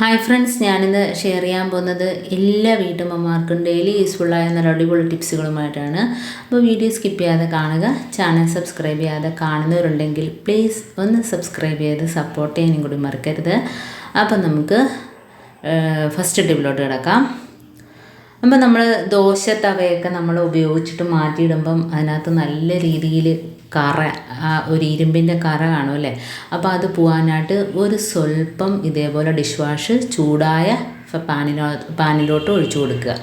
Hi friends ഞാനിന്ന് share ചെയ്യാൻ പോകുന്നത് എല്ലാ വീട്ടമ്മമാർക്കും ഡെയിലി യൂസ്ഫുള്ളായ നല്ല അടിപൊളി ടിപ്സുകളുമായിട്ടാണ് അപ്പോൾ വീഡിയോ സ്കിപ്പ് ചെയ്യാതെ കാണുക. ചാനൽ സബ്സ്ക്രൈബ് ചെയ്യാതെ കാണുന്നവരുണ്ടെങ്കിൽ പ്ലീസ് ഒന്ന് സബ്സ്ക്രൈബ് ചെയ്ത് സപ്പോർട്ട് ചെയ്യാനും കൂടി മറക്കരുത്. അപ്പം നമുക്ക് ഫസ്റ്റ് ടിപ്പിലോട്ട് കിടക്കാം. അപ്പം നമ്മൾ ദോശ തവയൊക്കെ നമ്മൾ ഉപയോഗിച്ചിട്ട് മാറ്റിയിടുമ്പം അതിനകത്ത് നല്ല രീതിയിൽ കറ ഒരു ഇരുമ്പിന്റെ കറ കാണും അല്ലേ? അപ്പോൾ അത് പോകാനായിട്ട് ഒരു സ്വല്പം ഇതേപോലെ ഡിഷ് വാഷ് ചൂടായ പാനിലോ പാനിലോട്ട് ഒഴിച്ചു കൊടുക്കുക.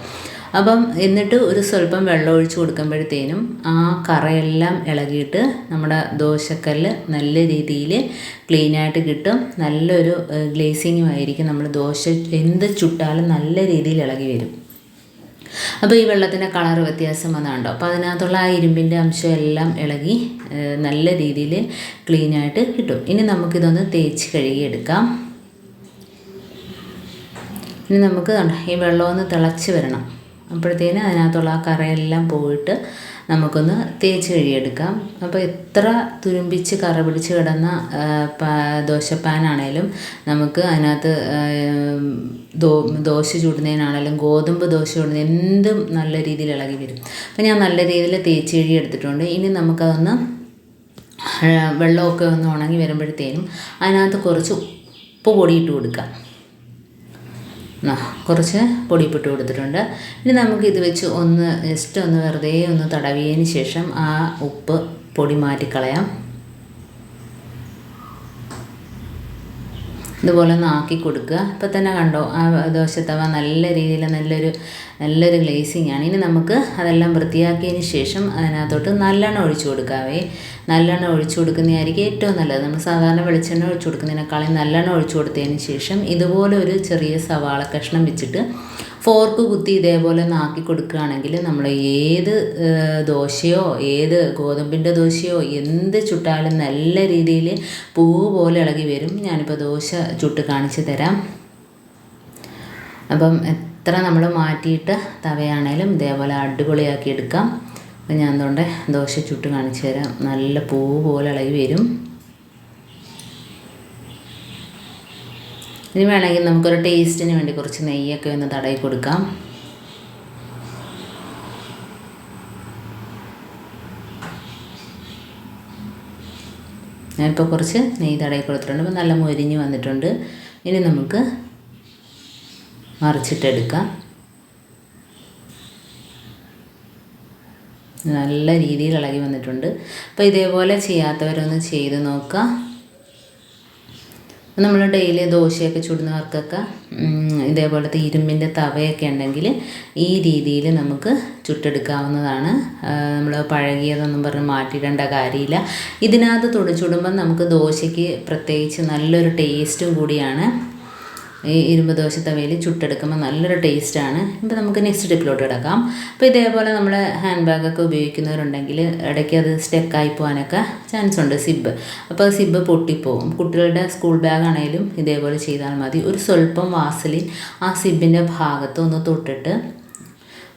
അപ്പം എന്നിട്ട് ഒരു സ്വല്പം വെള്ളം ഒഴിച്ച് കൊടുക്കുമ്പോഴത്തേനും ആ കറയെല്ലാം ഇളകിയിട്ട് നമ്മുടെ ദോശക്കല്ല് നല്ല രീതിയിൽ ക്ലീനായിട്ട് കിട്ടും. നല്ലൊരു ഗ്ലേസിങ്ങും ആയിരിക്കും. നമ്മൾ ദോശ എന്ത് ചുട്ടാലും നല്ല രീതിയിൽ ഇളകി വരും. അപ്പോൾ ഈ വെള്ളത്തിന്റെ കളർ വ്യത്യാസം വന്നാണ്ടോ? അപ്പോൾ അതിനകത്തുള്ള ആ ഇരുമ്പിന്റെ അംശം എല്ലാം ഇളകി നല്ല രീതിയിൽ ക്ലീനായിട്ട് കിട്ടും. ഇനി നമുക്കിതൊന്ന് തേച്ച് കഴുകിയെടുക്കാം ഇനി നമുക്ക് ഈ വെള്ളമൊന്ന് തിളച്ച് വരണം. അപ്പോഴത്തേന് അതിനകത്തുള്ള ആ കറയെല്ലാം പോയിട്ട് നമുക്കൊന്ന് തേച്ച് കഴുകിയെടുക്കാം. അപ്പോൾ എത്ര തുരുമ്പിച്ച് കറ പിടിച്ച് കിടന്ന ദോശപ്പാനാണേലും നമുക്ക് അതിനകത്ത് ദോ ദോശ ചൂടുന്നതിനാണേലും ഗോതമ്പ് ദോശ ചൂടുന്ന എന്തും നല്ല രീതിയിൽ ഇളകി വരും. അപ്പോൾ ഞാൻ നല്ല രീതിയിൽ തേച്ച് കഴുകി എടുത്തിട്ടുണ്ട് ഇനി നമുക്കതൊന്ന് വെള്ളമൊക്കെ ഒന്ന് ഉണങ്ങി വരുമ്പോഴത്തേനും അതിനകത്ത് കുറച്ച് ഉപ്പ് പൊടി ഇട്ട് കൊടുക്കാം. കുറച്ച് പൊടിപ്പിട്ട് കൊടുത്തിട്ടുണ്ട്. ഇനി നമുക്ക് ഇത് വെച്ച് ഒന്ന് ജസ്റ്റ് ഒന്ന് വെറുതെ ഒന്ന് തടവിയതിന് ശേഷം ആ ഉപ്പ് പൊടി മാറ്റിക്കളയാം. ഇതുപോലെ ഒന്ന് ആക്കി കൊടുക്കുക. ഇപ്പം തന്നെ കണ്ടോ ആ ദോശത്തവ നല്ല രീതിയിൽ നല്ലൊരു നല്ലൊരു ഗ്ലേസിങ് ആണ്. ഇനി നമുക്ക് അതെല്ലാം വൃത്തിയാക്കിയതിന് ശേഷം അതിനകത്തോട്ട് നല്ലെണ്ണ ഒഴിച്ചു കൊടുക്കാവേ. നല്ലെണ്ണ ഒഴിച്ചു കൊടുക്കുന്നതായിരിക്കും ഏറ്റവും നല്ലത്. നമ്മൾ സാധാരണ വെളിച്ചെണ്ണ ഒഴിച്ചു കൊടുക്കുന്നതിനേക്കാളും നല്ലെണ്ണ ഒഴിച്ചു കൊടുത്തതിന് ശേഷം ഇതുപോലെ ഒരു ചെറിയ സവാള കഷ്ണം വെച്ചിട്ട് ഫോർക്ക് കുത്തി ഇതേപോലെ നാക്കി കൊടുക്കുകയാണെങ്കിൽ നമ്മൾ ഏത് ദോശയോ ഏത് ഗോതമ്പിന്റെ ദോശയോ എന്ത് ചുട്ടാലും നല്ല രീതിയിൽ പൂ പോലെ ഇളകി വരും. ഞാനിപ്പോൾ ദോശ ചുട്ട് കാണിച്ചു തരാം. അപ്പം എത്ര നമ്മൾ മാറ്റിയിട്ട് തവയാണേലും ഇതേപോലെ അടിപൊളിയാക്കി എടുക്കാം. അപ്പം ഞാൻ അതുകൊണ്ട് ദോശ ചുട്ട് കാണിച്ചു തരാം. നല്ല പൂ പോലെ ഇളകി വരും. ഇനി വേണമെങ്കിൽ നമുക്കൊരു ടേസ്റ്റിന് വേണ്ടി കുറച്ച് നെയ്യൊക്കെ ഒന്ന് തടയി കൊടുക്കാം. ഞാനിപ്പോൾ കുറച്ച് നെയ്യ് തടയി കൊടുത്തിട്ടുണ്ട്. അപ്പോൾ നല്ല മൊരിഞ്ഞ് വന്നിട്ടുണ്ട്. ഇനി നമുക്ക് മറിച്ചിട്ടെടുക്കാം. നല്ല രീതിയിൽ ഇളകി വന്നിട്ടുണ്ട്. അപ്പോൾ ഇതേപോലെ ചെയ്യാത്തവരൊന്ന് ചെയ്ത് നോക്കുക നമ്മൾ ഡെയിലി ദോശയൊക്കെ ചുടുന്നവർക്കൊക്കെ ഇതേപോലത്തെ ഇരുമ്പിന്റെ തവയൊക്കെ ഉണ്ടെങ്കിൽ ഈ രീതിയിൽ നമുക്ക് ചുട്ടെടുക്കാവുന്നതാണ്. നമ്മൾ പഴകിയതൊന്നും പറഞ്ഞ് മാറ്റിയിടേണ്ട കാര്യമില്ല. ഇതിനകത്ത് തുടച്ചുടുമ്പം ചുടുമ്പം നമുക്ക് ദോശയ്ക്ക് പ്രത്യേകിച്ച് നല്ലൊരു ടേസ്റ്റും കൂടിയാണ്. ഈ ഇരുമ്പ് ദോശ തവയിൽ ചുട്ടെടുക്കുമ്പോൾ നല്ലൊരു ടേസ്റ്റാണ്. ഇപ്പോൾ നമുക്ക് നെക്സ്റ്റ് ടിപ്പിലോട്ട് കിടക്കാം. അപ്പോൾ ഇതേപോലെ നമ്മൾ ഹാൻഡ് ബാഗൊക്കെ ഉപയോഗിക്കുന്നവരുണ്ടെങ്കിൽ ഇടയ്ക്ക് അത് സ്റ്റെക്കായി പോകാനൊക്കെ ചാൻസ് ഉണ്ട് സിബ്. അപ്പോൾ സിബ് പൊട്ടിപ്പോവും. കുട്ടികളുടെ സ്കൂൾ ബാഗാണേലും ഇതേപോലെ ചെയ്താൽ മതി. ഒരു സ്വല്പം വാസലിൻ ആ സിബിന്റെ ഭാഗത്ത് ഒന്ന് തൊട്ടിട്ട്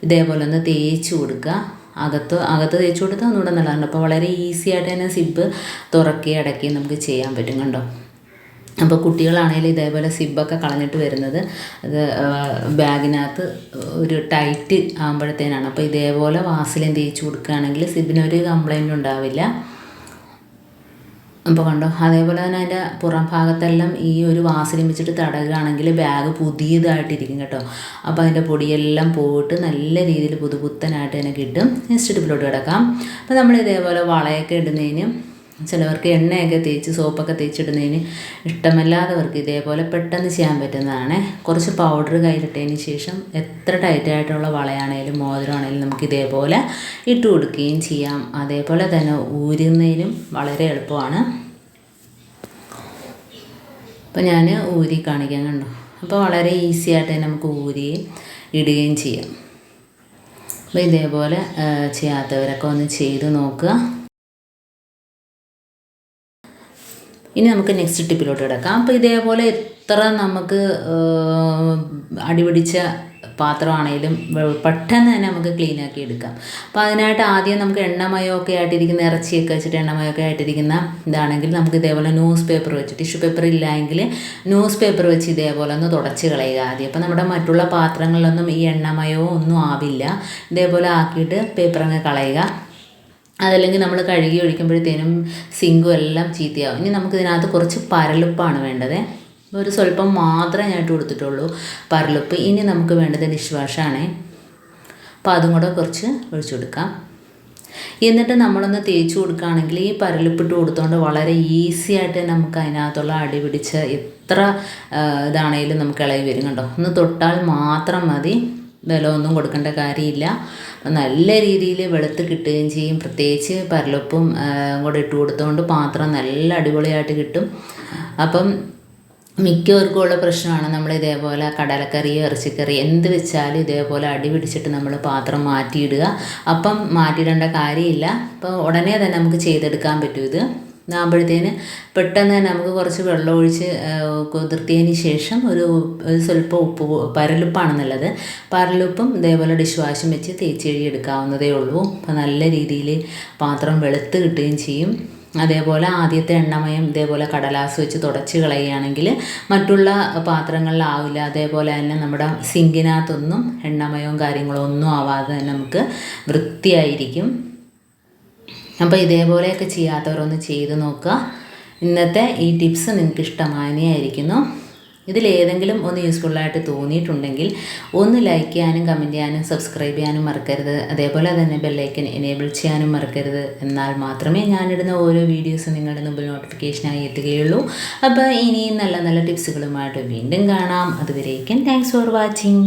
ഇതേപോലെ ഒന്ന് തേച്ച് കൊടുക്കുക. അകത്ത് അകത്ത് തേച്ച് കൊടുത്താൽ ഒന്നുകൂടെ നല്ലതാണ്. അപ്പോൾ വളരെ ഈസി ആയിട്ട് തന്നെ സിബ് തുറക്കി അടക്കി നമുക്ക് ചെയ്യാൻ പറ്റും കണ്ടോ? അപ്പോൾ കുട്ടികളാണെങ്കിൽ ഇതേപോലെ സിബൊക്കെ കളഞ്ഞിട്ട് വരുന്നത്. അത് ബാഗിനകത്ത് ഒരു ടൈറ്റ് ആകുമ്പോഴത്തേനാണ് അപ്പോൾ ഇതേപോലെ വാസിലും തേച്ച് കൊടുക്കുകയാണെങ്കിൽ സിബിനൊരു കംപ്ലൈന്റ് ഉണ്ടാവില്ല. അപ്പോൾ കണ്ടോ? അതേപോലെ തന്നെ അതിന്റെ പുറം ഭാഗത്തെല്ലാം ഈ ഒരു വാസിലും വെച്ചിട്ട് തടകുകയാണെങ്കിൽ ബാഗ് പുതിയതായിട്ടിരിക്കും കേട്ടോ. അപ്പോൾ അതിന്റെ പൊടിയെല്ലാം പോയിട്ട് നല്ല രീതിയിൽ പുതുപുത്തനായിട്ട് തന്നെ കിട്ടും. നെക്സ്റ്റ് കിടക്കാം. അപ്പോൾ നമ്മൾ ഇതേപോലെ വളയൊക്കെ ഇടുന്നതിന് ചിലവർക്ക് എണ്ണയൊക്കെ തേച്ച് സോപ്പൊക്കെ തേച്ചിടുന്നതിന് ഇഷ്ടമല്ലാത്തവർക്ക് ഇതേപോലെ പെട്ടെന്ന് ചെയ്യാൻ പറ്റുന്നതാണ്. കുറച്ച് പൗഡർ കയ്യിലിട്ടതിന് ശേഷം എത്ര ടൈറ്റായിട്ടുള്ള വളയാണേലും മോതിരമാണേലും നമുക്ക് ഇതേപോലെ ഇട്ട് കൊടുക്കുകയും ചെയ്യാം. അതേപോലെ തന്നെ ഊരുന്നതിനും വളരെ എളുപ്പമാണ്. അപ്പോൾ ഞാൻ ഊരി കാണിക്കാൻ കണ്ടു. അപ്പോൾ വളരെ ഈസി ആയിട്ട് നമുക്ക് ഊരി ഇടുകയും ചെയ്യാം. അപ്പോൾ ഇതേപോലെ ചെയ്യാത്തവരൊക്കെ ഒന്ന് ചെയ്ത് നോക്കുക. ഇനി നമുക്ക് നെക്സ്റ്റ് ടിപ്പിലോട്ട് കിടക്കാം. അപ്പോൾ ഇതേപോലെ എത്ര നമുക്ക് അടിപിടിച്ച പാത്രമാണെങ്കിലും പെട്ടെന്ന് തന്നെ നമുക്ക് ക്ലീൻ ആക്കി എടുക്കാം. അപ്പോൾ അതിനായിട്ട് ആദ്യം നമുക്ക് എണ്ണമയമൊക്കെ ആയിട്ടിരിക്കുന്ന ഇറച്ചിയൊക്കെ വെച്ചിട്ട് എണ്ണമയമൊക്കെ ആയിട്ടിരിക്കുന്ന ഇതാണെങ്കിൽ നമുക്ക് ഇതേപോലെ ന്യൂസ് പേപ്പർ വെച്ച് ടിഷ്യൂ പേപ്പർ ഇല്ലായെങ്കിൽ ന്യൂസ് പേപ്പർ വെച്ച് ഇതേപോലെ ഒന്ന് തുടച്ച് കളയുക ആദ്യം. അപ്പോൾ നമ്മുടെ മറ്റുള്ള പാത്രങ്ങളിലൊന്നും ഈ എണ്ണമയോ ഒന്നും ആവില്ല. ഇതേപോലെ ആക്കിയിട്ട് പേപ്പർ അങ്ങ് കളയുക. അതല്ലെങ്കിൽ നമ്മൾ കഴുകി ഒഴിക്കുമ്പോഴത്തേനും സിങ്കും എല്ലാം ചീത്തയാവും. ഇനി നമുക്ക് ഇതിനകത്ത് കുറച്ച് പരലുപ്പാണ് വേണ്ടത്. ഒരു സ്വല്പം മാത്രമേ ഞാൻ ഇട്ട് കൊടുത്തിട്ടുള്ളൂ പരലുപ്പ് ഇനി നമുക്ക് വേണ്ടത് ഡിഷ് വാഷാണേ. അപ്പോൾ അതും കൂടെ കുറച്ച് ഒഴിച്ചു കൊടുക്കാം. എന്നിട്ട് നമ്മളൊന്ന് തേച്ച് കൊടുക്കുകയാണെങ്കിൽ ഈ പരലുപ്പിട്ട് കൊടുത്തുകൊണ്ട് വളരെ ഈസി ആയിട്ട് നമുക്ക് അതിനകത്തുള്ള അടി പിടിച്ച് എത്ര ഇതാണെങ്കിലും നമുക്ക് ഇളകി വരും കണ്ടോ? ഒന്ന് തൊട്ടാൽ മാത്രം മതി. ബലമൊന്നും കൊടുക്കേണ്ട കാര്യമില്ല. നല്ല രീതിയിൽ വെളുത്ത് കിട്ടുകയും ചെയ്യും. പ്രത്യേകിച്ച് പരലൊപ്പും കൂടെ ഇട്ട് കൊടുത്തുകൊണ്ട് പാത്രം നല്ല അടിപൊളിയായിട്ട് കിട്ടും. അപ്പം മിക്കവർക്കും ഉള്ള പ്രശ്നമാണ് നമ്മൾ ഇതേപോലെ കടലക്കറി ഇറച്ചിക്കറി എന്ത് വെച്ചാലും ഇതേപോലെ അടി പിടിച്ചിട്ട് നമ്മൾ പാത്രം മാറ്റിയിടുക. അപ്പം മാറ്റിയിടേണ്ട കാര്യമില്ല. അപ്പോൾ ഉടനെ തന്നെ നമുക്ക് ചെയ്തെടുക്കാൻ പറ്റും ഇത്. ആകുമ്പോഴത്തേന് പെട്ടെന്ന് തന്നെ നമുക്ക് കുറച്ച് വെള്ളം ഒഴിച്ച് കുതിർത്തിയതിന് ശേഷം ഒരു ഒരു സ്വല്പം ഉപ്പ് പരലുപ്പാണെന്നുള്ളത്. പരലുപ്പും ഇതേപോലെ ഡിഷ് വാഷും വെച്ച് തേച്ച് കഴുകി എടുക്കാവുന്നതേ ഉള്ളൂ. അപ്പോൾ നല്ല രീതിയിൽ പാത്രം വെളുത്ത് കിട്ടുകയും ചെയ്യും. അതേപോലെ ആദ്യത്തെ എണ്ണമയം ഇതേപോലെ കടലാസ് വെച്ച് തുടച്ച് കളയുകയാണെങ്കിൽ മറ്റുള്ള പാത്രങ്ങളിലാവില്ല അതേപോലെ തന്നെ നമ്മുടെ സിങ്കിനകത്തൊന്നും എണ്ണമയവും കാര്യങ്ങളും ഒന്നും ആവാതെ തന്നെ നമുക്ക് വൃത്തിയായിരിക്കും. അപ്പോൾ ഇതേപോലെയൊക്കെ ചെയ്യാത്തവരൊന്ന് ചെയ്ത് നോക്കുക. ഇന്നത്തെ ഈ ടിപ്സ് നിങ്ങൾക്ക് ഇഷ്ടമായിരിക്കുന്നു ഇതിലേതെങ്കിലും ഒന്ന് യൂസ്ഫുള്ളായിട്ട് തോന്നിയിട്ടുണ്ടെങ്കിൽ ഒന്ന് ലൈക്ക് ചെയ്യാനും കമന്റ് ചെയ്യാനും സബ്സ്ക്രൈബ് ചെയ്യാനും മറക്കരുത്. അതേപോലെ തന്നെ ബെല്ലൈക്കൻ എനേബിൾ ചെയ്യാനും മറക്കരുത്. എന്നാൽ മാത്രമേ ഞാനിടുന്ന ഓരോ വീഡിയോസും നിങ്ങളുടെ മുമ്പിൽ നോട്ടിഫിക്കേഷനായി എത്തുകയുള്ളൂ. അപ്പോൾ ഇനിയും നല്ല നല്ല ടിപ്സുകളുമായിട്ട് വീണ്ടും കാണാം. അതുവരേക്കും താങ്ക്സ് ഫോർ വാച്ചിങ്